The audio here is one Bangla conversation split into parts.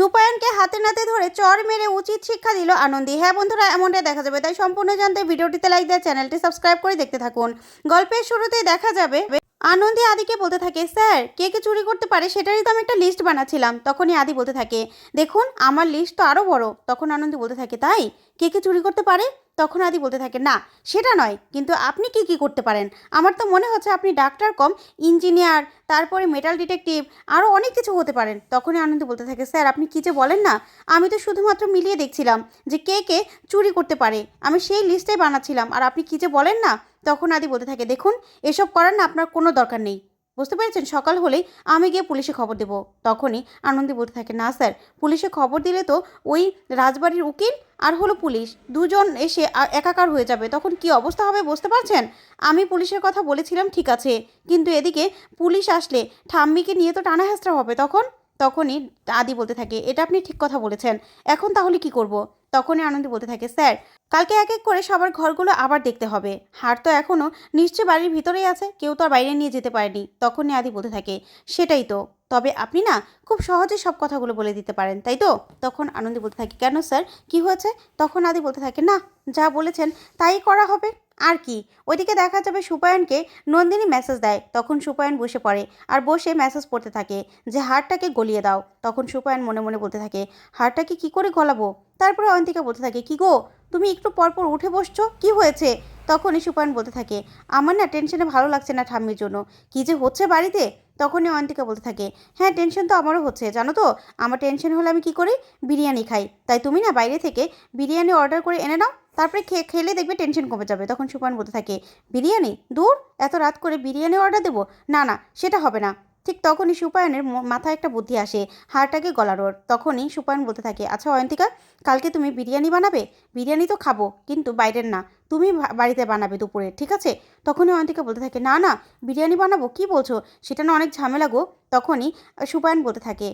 সুপায়নকে হাতে নাতে ধরে চর মেরে উচিত শিক্ষা দিল আনন্দী। হ্যাঁ বন্ধুরা, এমনটাই দেখা যাবে। তাই সম্পূর্ণ জানতে ভিডিওটিতে লাইক দেওয়া চ্যানেলটি সাবস্ক্রাইব করে দেখতে থাকুন। গল্পের শুরুতেই দেখা যাবে, আনন্দী আদিকে বলতে থাকে, স্যার, কে কে চুরি করতে পারে সেটারই তো আমি একটা লিস্ট বানাচ্ছিলাম। তখনই আদি বলতে থাকে, দেখুন, আমার লিস্ট তো আরও বড়। তখন আনন্দী বলতে থাকে, তাই? কে কে চুরি করতে পারে? তখন আদি বলতে থাকে, না, সেটা নয়, কিন্তু আপনি কি কি করতে পারেন? আমার তো মনে হচ্ছে আপনি ডাক্তার কম, ইঞ্জিনিয়ার, তারপরে মেটাল ডিটেকটিভ আরও অনেক কিছু হতে পারেন। তখনই আনন্দ বলতে থাকে, স্যার, আপনি কী যে বলেন না, আমি তো শুধুমাত্র মিলিয়ে দেখছিলাম যে কে কে চুরি করতে পারে। আমি সেই লিস্টেই বানাচ্ছিলাম, আর আপনি কী যে বলেন না? তখন আদি বলতে থাকে, দেখুন, এসব করার না আপনার কোনো দরকার নেই। বুঝতে পেরেছেন? সকাল হলেই আমি গিয়ে পুলিশে খবর দেবো। তখনই আনন্দে বলতে থাকে, না, স্যার, পুলিশে খবর দিলে তো ওই রাজবাড়ির উকিল আর হলো পুলিশ। দুজন এসে একাকার হয়ে যাবে। তখন কি অবস্থা হবে বুঝতে পারছেন? আমি পুলিশের কথা বলেছিলাম, ঠিক আছে। কিন্তু এদিকে পুলিশ আসলে ঠাম্মিকে নিয়ে তো টানা হবে তখন? তখনই আদি বলতে থাকে, এটা আপনি ঠিক কথা বলেছেন। এখন তাহলে কি করব? তখনই আনন্দ বলতে থাকে, স্যার, কালকে এক এক করে সবার ঘরগুলো আবার দেখতে হবে। হার তো এখনও নিশ্চয় বাড়ির ভিতরেই আছে, কেউ তো আর বাইরে নিয়ে যেতে পারেনি। তখনই আদি বলতে থাকে, সেটাই তো। তবে আপনি না খুব সহজে সব কথাগুলো বলে দিতে পারেন, তাই তো? তখন আনন্দ বলতে থাকে, কেন স্যার? কি হয়েছে? তখন আদি বলতে থাকে, না, যা বলেছেন তাই করা হবে। আর কি? ওইদিকে দেখা যাবে সুপায়নকে নন্দিনী মেসেজ দেয়। তখন সুপায়ন বসে পড়ে আর বসে মেসেজ পড়তে থাকে যে হাড়টাকে গলিয়ে দাও। তখন সুপায়ন মনে মনে বলতে থাকে হাড়টাকে কি করে গলাবো? তারপরে অয়ন্তিকা বলতে থাকে, কি গো, তুমি একটু পরপর উঠে বসছো? কি হয়েছে? তখনই সুপায়ন বলতে থাকে, আমার না টেনশনে ভালো লাগছে না ঠাম্মির জন্য। কি যে হচ্ছে বাড়িতে? তখনই অয়ন্তিকা বলতে থাকে হ্যাঁ টেনশন তো আমারও হচ্ছে, জানো তো? আমার টেনশন হলে আমি কি করি? বিরিয়ানি খাই। তাই তুমি না বাইরে থেকে বিরিয়ানি অর্ডার করে এনে নাও, তারপরে খেয়ে খেলে দেখবে টেনশন কমে যাবে। তখন সুপান বলতে থাকে, বিরিয়ানি? দূর? এত রাত করে বিরিয়ানি অর্ডার দেবো? না না, সেটা হবে না। ঠিক তখনই সুপায়নের মাথায় একটা বুদ্ধি আসে, হাড়টাকে গলানোর তখনই সুপায়ন বলতে থাকে আচ্ছা অয়ন্তিকা, কালকে তুমি বিরিয়ানি বানাবে? বিরিয়ানি তো খাব, কিন্তু বাইরের না। তুমি বাড়িতে বানাবে দুপুরে, ঠিক আছে? তখনই অয়ন্তিকা বলতে থাকে, না না, বিরিয়ানি বানাবো, কি বলছো? সেটা না অনেক ঝামেলা গো। তখনই সুপায়ন বলতে থাকে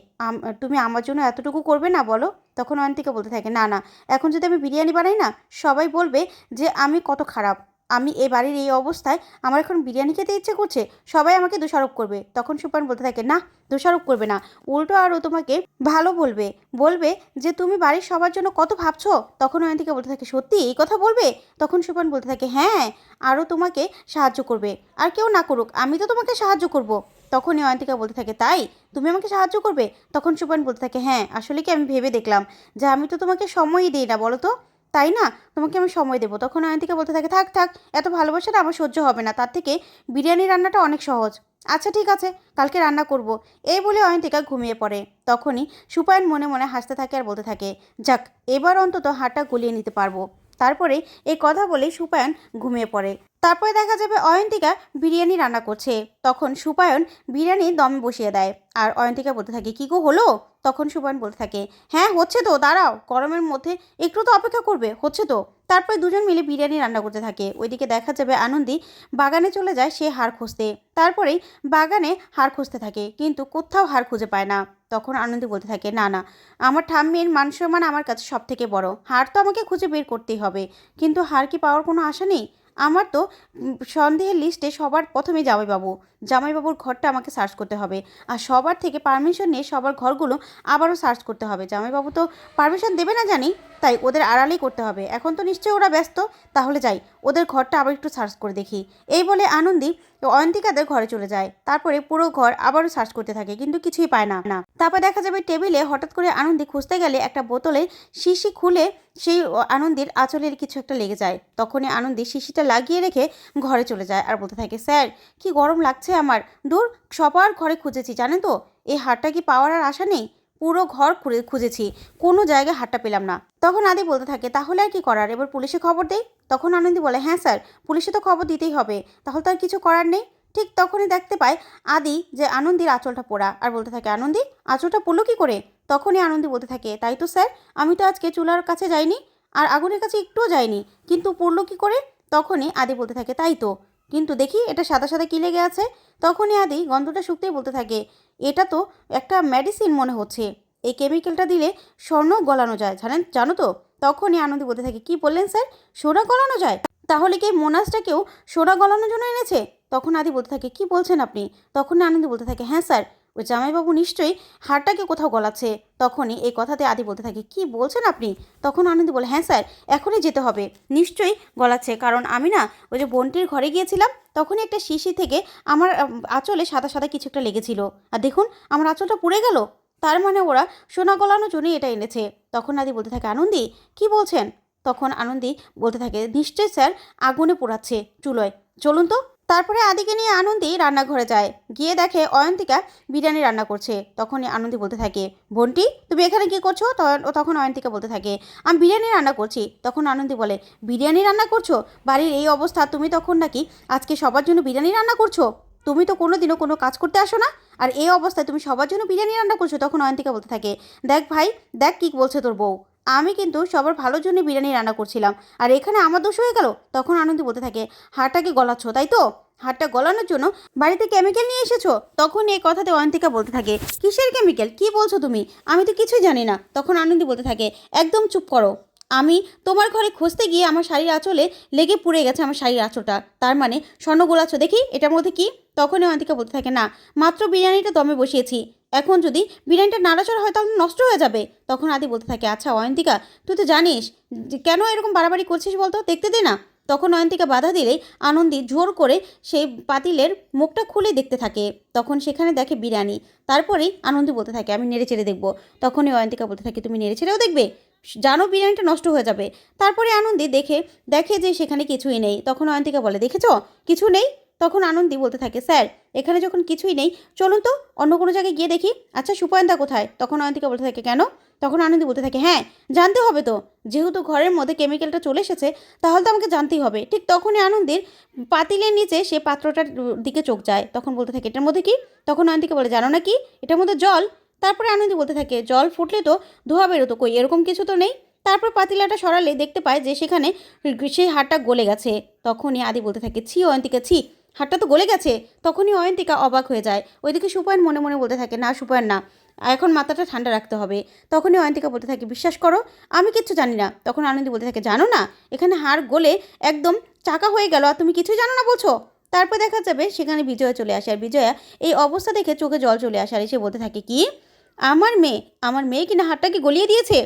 তুমি আমার জন্য এতটুকু করবে না, বলো? তখন অয়ন্তিকা বলতে থাকে, না না, এখন যদি আমি বিরিয়ানি বানাই না, সবাই বলবে যে আমি কত খারাপ। আমি এই বাড়ির এই অবস্থায়, আমার এখন বিরিয়ানি খেতে ইচ্ছে করছে, সবাই আমাকে দোষারোপ করবে। তখন সুপান বলতে থাকে, না, দোষারোপ করবে না। উল্টো আরও তোমাকে ভালো বলবে বলবে যে তুমি বাড়ির সবার জন্য কত ভাবছ? তখন অয়ন্তিকা বলতে থাকে, সত্যি? এই কথা বলবে? তখন সুপান বলতে থাকে হ্যাঁ আরও তোমাকে সাহায্য করবে। আর কেউ না করুক, আমি তো তোমাকে সাহায্য করব। তখনই অয়ন্তিকা বলতে থাকে, তাই? তুমি আমাকে সাহায্য করবে? তখন সুপান বলতে থাকে হ্যাঁ আসলে কি আমি ভেবে দেখলাম যে আমি তো তোমাকে সময়ই দিই না, বলো তো? তাই না? তোমাকে আমি সময় দেবো। তখন অয়ন্তিকা বলতে থাকে, থাক থাক, এত ভালোবাসা না আমার সহ্য হবে না। তার থেকে বিরিয়ানি রান্নাটা অনেক সহজ। আচ্ছা ঠিক আছে, কালকে রান্না করব। এই বলে অয়ন্তিকা ঘুমিয়ে পড়ে। তখনই সুপায়ন মনে মনে হাসতে থাকে আর বলতে থাকে, যাক, এবার অন্তত হাটটা গুলিয়ে নিতে পারব। তারপরে এই কথা বলে সুপায়ন ঘুমিয়ে পড়ে। তারপরে দেখা যাবে অয়ন্তিকা বিরিয়ানি রান্না করছে। তখন সুপায়ন বিরিয়ানি দমে বসিয়ে দেয়। আর অয়ন্তিকা বলতে থাকে, কী গো, হলো? তখন সুপায়ন বলতে থাকে হ্যাঁ হচ্ছে তো, দাঁড়াও, গরমের মধ্যে একটু তো অপেক্ষা করবে, হচ্ছে তো। তারপরে দুজন মিলে বিরিয়ানি রান্না করতে থাকে। ওইদিকে দেখা যাবে আনন্দি বাগানে চলে যায় সে হাড় খুঁজতে। তারপরেই বাগানে হাড় খুঁজতে থাকে, কিন্তু কোথাও হাড় খুঁজে পায় না। তখন আনন্দী বলতে থাকে, না না, আমার ঠাম্মির মান সম্মান আমার কাছে সব থেকে বড়। হার তো আমাকে খুঁজে বের করতেই হবে। কিন্তু হার কি পাওয়ার কোনো আশা নেই? আমার তো সন্দেহের লিস্টে সবার প্রথমে জামাইবাবু। জামাইবাবুর ঘরটা আমাকে সার্চ করতে হবে। আর সবার থেকে পারমিশন নিয়ে সবার ঘরগুলো আবারও সার্চ করতে হবে। জামাইবাবু তো পারমিশন দেবে না জানি, তাই ওদের আড়ালেই করতে হবে। এখন তো নিশ্চয়ই ওরা ব্যস্ত, তাহলে যাই, ওদের ঘরটা আবার একটু সার্চ করে দেখি। এই বলে আনন্দি অয়ন্তিকাদের ঘরে চলে যায়। তারপরে পুরো ঘর আবারও সার্চ করতে থাকে, কিন্তু কিছুই পায় না না। তারপর দেখা যাবে টেবিলে হঠাৎ করে আনন্দি খুঁজতে গেলে একটা বোতলে শিশি খুলে সেই আনন্দির আঁচলের কিছু একটা লেগে যায়। তখনই আনন্দি শিশিটা লাগিয়ে রেখে ঘরে চলে যায় আর বলতে থাকে, স্যার, কি গরম লাগছে আমার। দূর, সবার ঘরে খুঁজেছি, জানেন তো? এই হারটা কি পাওয়ার আর আশা নেই? পুরো ঘর খুঁজেছি। কোনো জায়গায় হাটটা পেলাম না। তখন আদি বলতে থাকে, তাহলে আর কি করার? এবার পুলিশে খবর দেই? তখন আনন্দি বলে হ্যাঁ স্যার, পুলিশে তো খবর দিতেই হবে। তাহলে তো আর কিছু করার নেই। ঠিক তখনই দেখতে পায় আদি যে আনন্দির আঁচলটা পোড়া। আর বলতে থাকে, আনন্দি, আঁচলটা পড়ল কি করে? তখনই আনন্দি বলতে থাকে, তাই তো স্যার, আমি তো আজকে চুলার কাছে যাইনি আর আগুনের কাছে একটুও যাইনি। কিন্তু পড়ল কি করে? তখনই আদি বলতে থাকে, তাই তো। কিন্তু দেখি এটা সাদা সাদা কি লেগে আছে? তখনই আদি গন্ধটা শুকতেই বলতে থাকে, এটা তো একটা মেডিসিন মনে হচ্ছে। এই কেমিক্যালটা দিলে স্বর্ণ গলানো যায়, জানেন, জানো তো? তখনই আনন্দি বলতে থাকে, কি বললেন স্যার? সোনা গলানো যায়? তাহলে কি মোনাসটাকেও সোনা গলানোর জন্য এনেছে? তখন আদি বলতে থাকে, কি বলছেন আপনি? তখন আনন্দি বলতে থাকে হ্যাঁ স্যার ওই জামাইবাবু নিশ্চয়ই হাড়টাকে কোথাও গলাচ্ছে। তখনই এই কথাতে আদি বলতে থাকে, কি বলছেন আপনি? তখন আনন্দি বলে হ্যাঁ স্যার, এখনই যেতে হবে। নিশ্চয়ই গলাচ্ছে। কারণ আমি না ওই যে বোনটির ঘরে গিয়েছিলাম, তখনই একটা শিশি থেকে আমার আঁচলে সাদা সাদা কিছু একটা লেগেছিল। আর দেখুন, আমার আঁচলটা পুড়ে গেল। তার মানে ওরা সোনা গলানোর জন্যই এটা এনেছে। তখন আদি বলতে থাকে, আনন্দি, কি বলছেন? তখন আনন্দি বলতে থাকে নিশ্চয় স্যার, আগুনে পোড়াচ্ছে চুলোয়। চলুন তো। তারপরে আদিকে নিয়ে আনন্দি রান্নাঘরে যায়। গিয়ে দেখে অয়ন্তিকা বিরিয়ানি রান্না করছে। তখনই আনন্দি বলতে থাকে, বোনটি, তুমি এখানে কি করছ? তখন- অয়ন্তিকা বলতে থাকে, আমি বিরিয়ানি রান্না করছি। তখন আনন্দি বলে, বিরিয়ানি রান্না করছ? বাড়ির এই অবস্থা, তুমি তখন নাকি আজকে সবার জন্য বিরিয়ানি রান্না করছ? তুমি তো কোনো দিনও কোনো কাজ করতে আসো না? আর এই অবস্থায় তুমি সবার জন্য বিরিয়ানি রান্না করছ? তখন অয়ন্তিকা বলতে থাকে, দেখ ভাই, দেখ কী বলছে তোর বউ। আমি কিন্তু সবার ভালোর জন্য বিরিয়ানি রান্না করছিলাম। আর এখানে আমার দোষ হয়ে গেল? তখন আনন্দি বলতে থাকে হাড়টাকে গলাচ্ছ, তাই তো? হাড়টা গলানোর জন্য বাড়িতে কেমিক্যাল নিয়ে এসেছ? তখন এই কথাতে অয়ন্তিকা বলতে থাকে, কিসের কেমিক্যাল কি বলছো তুমি? আমি তো কিছুই জানি না। তখন আনন্দি বলতে থাকে, একদম চুপ করো। আমি তোমার ঘরে খুঁজতে গিয়ে আমার শাড়ির আঁচলে লেগে পুড়ে গেছে আমার শাড়ির আঁচলটা। তার মানে স্বর্ণ গোলাচ্ছ, দেখি এটার মধ্যে কি? তখনই অয়ন্তিকা বলতে থাকে, না, মাত্র বিরিয়ানিটা দমে বসিয়েছি। এখন যদি বিরিয়ানিটা নাড়াচড়া হয় তাহলে নষ্ট হয়ে যাবে। তখন আদি বলতে থাকে আচ্ছা অয়ন্তিকা, তুই তো জানিস যে কেন এরকম বাড়াবাড়ি করছিস বলতো? দেখতে দে না। তখন অয়ন্তিকা বাধা দিলেই আনন্দি জোর করে সেই পাতিলের মুখটা খুলে দেখতে থাকে। তখন সেখানে দেখে বিরিয়ানি। তারপরেই আনন্দি বলতে থাকে, আমি নেড়ে চেড়ে দেখব। তখনই অয়ন্তিকা বলতে থাকে, তুমি নেড়ে ছেড়েও দেখবে? জানো বিরিয়ানিটা নষ্ট হয়ে যাবে। তারপরে আনন্দি দেখে দেখে যে সেখানে কিছুই নেই। তখন অয়ন্তিকা বলে, দেখেছ? কিছু নেই? তখন আনন্দি বলতে থাকে, স্যার, এখানে যখন কিছুই নেই, চলুন তো অন্য কোনো জায়গায় গিয়ে দেখি। আচ্ছা সুপয়ন্দা কোথায়? তখন অয়ন্তিকা বলতে থাকে, কেন? তখন আনন্দি বলতে থাকে হ্যাঁ জানতে হবে তো। যেহেতু ঘরের মধ্যে কেমিক্যালটা চলে এসেছে, তাহলে তো আমাকে জানতেই হবে। ঠিক তখনই আনন্দির পাতিলের নিচে সে পাত্রটার দিকে চোখ যায়। তখন বলতে থাকে, এটার মধ্যে কি? তখন অয়ন্তিকা বলে, জানো না কি? এটার মধ্যে জল। তারপরে আনন্দি বলতে থাকে, জল ফুটলে তো ধোয়া বেরোতো কই? এরকম কিছু তো নেই? তারপর পাতিলাটা সরালে দেখতে পায় যে সেখানে সেই হাড়টা গলে গেছে। তখনই আদি বলতে থাকে, ছি অয়ন্তিকা, ছি। হাড়টা তো গলে গেছে। তখনই অয়ন্তিকা অবাক হয়ে যায়। ওইদিকে সুপয়ন মনে মনে বলতে থাকে, না সুপয়ন না। এখন মাথাটা ঠান্ডা রাখতে হবে। তখনই অয়ন্তিকা বলতে থাকে, বিশ্বাস করো, আমি কিচ্ছু জানি না। তখন আনন্দি বলতে থাকে, জানো না, এখানে হাড় গলে একদম চাকা হয়ে গেল আর তুমি কিছুই জানো না বলছো? তারপর দেখা যাবে সেখানে বিজয়া চলে আসে। আর বিজয়া এই অবস্থা দেখে চোখে জল চলে আসে। আর এসে বলতে থাকে, কি? আমার মেয়ে আমার মেয়ে কিনা হাতটাকে গলিয়ে দিয়েছে?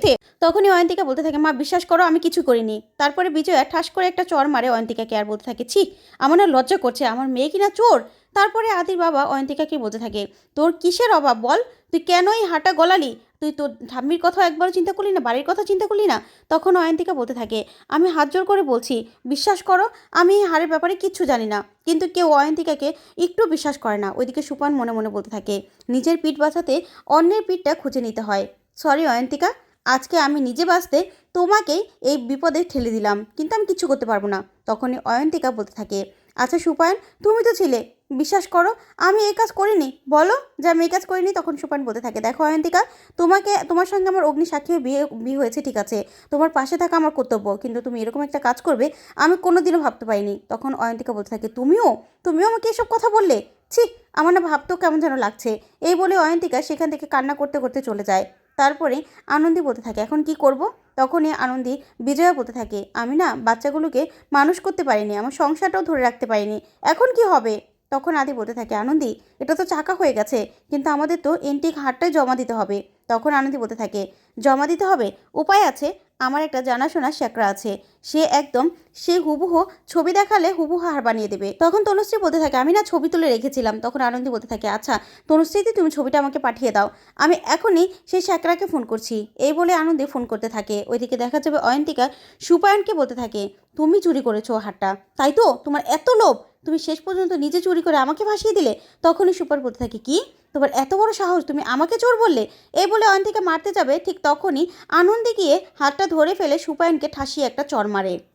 তখনই অয়ন্তিকা বলতে থাকে, মা, বিশ্বাস করো, আমি কিছু করিনি। তারপরে বিজয়া ঠাস করে একটা চর মারে অয়ন্তিকাকে আর বলতে থাকে, ছি, আমার না লজ্জা করছে, আমার মেয়ে কিনা চোর? তারপরে আদির বাবা অয়ন্তিকাকে বলতে থাকে, তোর কিসের অভাব বল? তুই কেন এই হাঁটা গলালি? তুই তোর ঠাম্মির কথা একবারও চিন্তা করলি না, বাড়ির কথা চিন্তা করলি না? তখন অয়ন্তিকা বলতে থাকে, আমি হাত জোর করে বলছি, বিশ্বাস করো, আমি হারের ব্যাপারে কিচ্ছু জানি না, কিন্তু কেউ অয়ন্তিকাকে একটু বিশ্বাস করে না। ওইদিকে সুপান মনে মনে বলতে থাকে, নিজের পিঠ বাঁচাতে অন্যের পিঠটা খুঁজে নিতে হয়। সরি অয়ন্তিকা, আজকে আমি নিজে বাঁচতে তোমাকেই এই বিপদে ঠেলে দিলাম, কিন্তু আমি কিছু করতে পারব না। তখনই অয়ন্তিকা বলতে থাকে আচ্ছা সুপায়ন তুমি তো ছিলে বিশ্বাস করো, আমি এই কাজ করিনি। বলো, যে আমি এই কাজ করিনি, তখন সুপান বলতে থাকে, দেখো অয়ন্তিকা, তোমাকে, তোমার সঙ্গে আমার অগ্নি সাক্ষী বিয়ে বিয়ে হয়েছে, ঠিক আছে? তোমার পাশে থাকা আমার কর্তব্য, কিন্তু তুমি এরকম একটা কাজ করবে, আমি কোনোদিনও ভাবতে পারিনি। তখন অয়ন্তিকা বলতে থাকে, তুমিও? তুমিও আমাকে এসব কথা বললে? ছি, আমার না ভাবতেও কেমন যেন লাগছে। এই বলে অয়ন্তিকা সেখান থেকে কান্না করতে করতে চলে যায়। তারপরে আনন্দি বলতে থাকে, এখন কি করব? তখনই আনন্দি বিজয়া বলতে থাকে, আমি না বাচ্চাগুলোকে মানুষ করতে পারিনি, আমার সংসারটাও ধরে রাখতে পারিনি। এখন কি হবে? তখন আদি বলতে থাকে, আনন্দি, এটা তো চাকা হয়ে গেছে, কিন্তু আমাদের তো এন্টিক হারটাই জমা দিতে হবে। তখন আনন্দি বলতে থাকে, জমা দিতে হবে? উপায় আছে। আমার একটা জানাশোনা শ্যাকরা আছে। সে একদম, সে হুবহু ছবি দেখালে হুবহু হার বানিয়ে দেবে। তখন তনুশ্রী বলতে থাকে, আমি না ছবি তুলে রেখেছিলাম। তখন আনন্দি বলতে থাকে আচ্ছা তনুশ্রীদি, তুমি ছবিটা আমাকে পাঠিয়ে দাও। আমি এখনই সেই শ্যাকরাকে ফোন করছি। এই বলে আনন্দে ফোন করতে থাকে। ওইদিকে দেখা যাবে অয়ন্তিকা সুপায়নকে বলতে থাকে, তুমি চুরি করেছ হারটা। তাই তো? তোমার এত লোভ! তুমি শেষ পর্যন্ত নিজে চুরি করে আমাকে ভাসিয়ে দিলে? তখনই সুপার বলতে থাকে, কি? তোমার এত বড় সাহস, তুমি আমাকে চোর বললে? এই বলে অয়ন্তিকা মারতে যাবে, ঠিক তখনই আনন্দে গিয়ে হাতটা ধরে ফেলে সুপায়নকে ঠাসিয়ে একটা চর মারে।